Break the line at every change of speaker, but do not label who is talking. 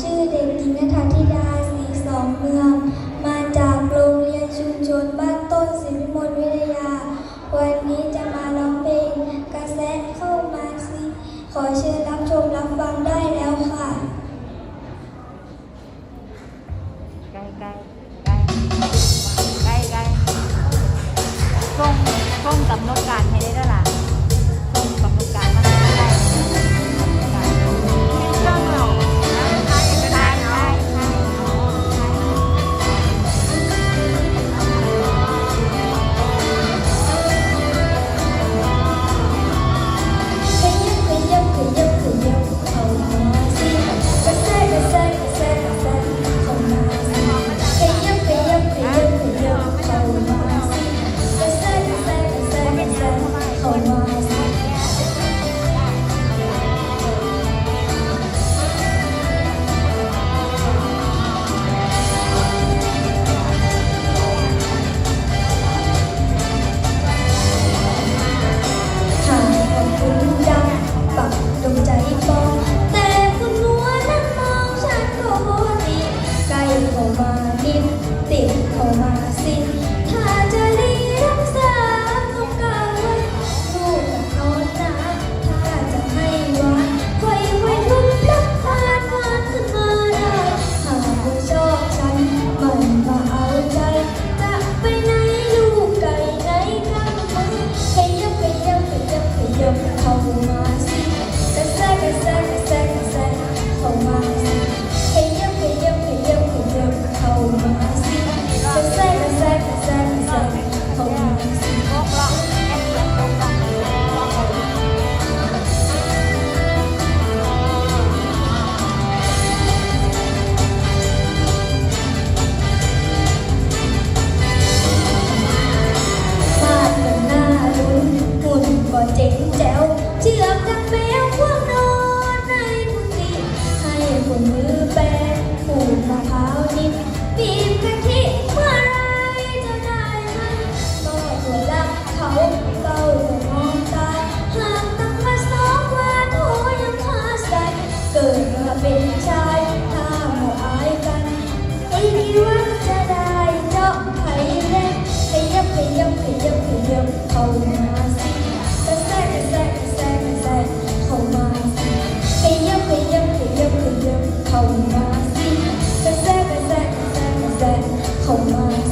ชื่อเด็กหญิงนัทธิดาสีสองเมือง มาจากโรงเรียนชุมชนบ้านต้นสิมิมลวิทยา วันนี้จะมาร้องเพลงกระแสเข้ามาสิขอเชิญรับชมรับฟังได้แล้วค่ะ
ไกลไกลไกลไกลไส่งส่งกับนกการให้ได้ด้วยล่ะ
เข้มานิดติดเข้ามาสิ Oh my.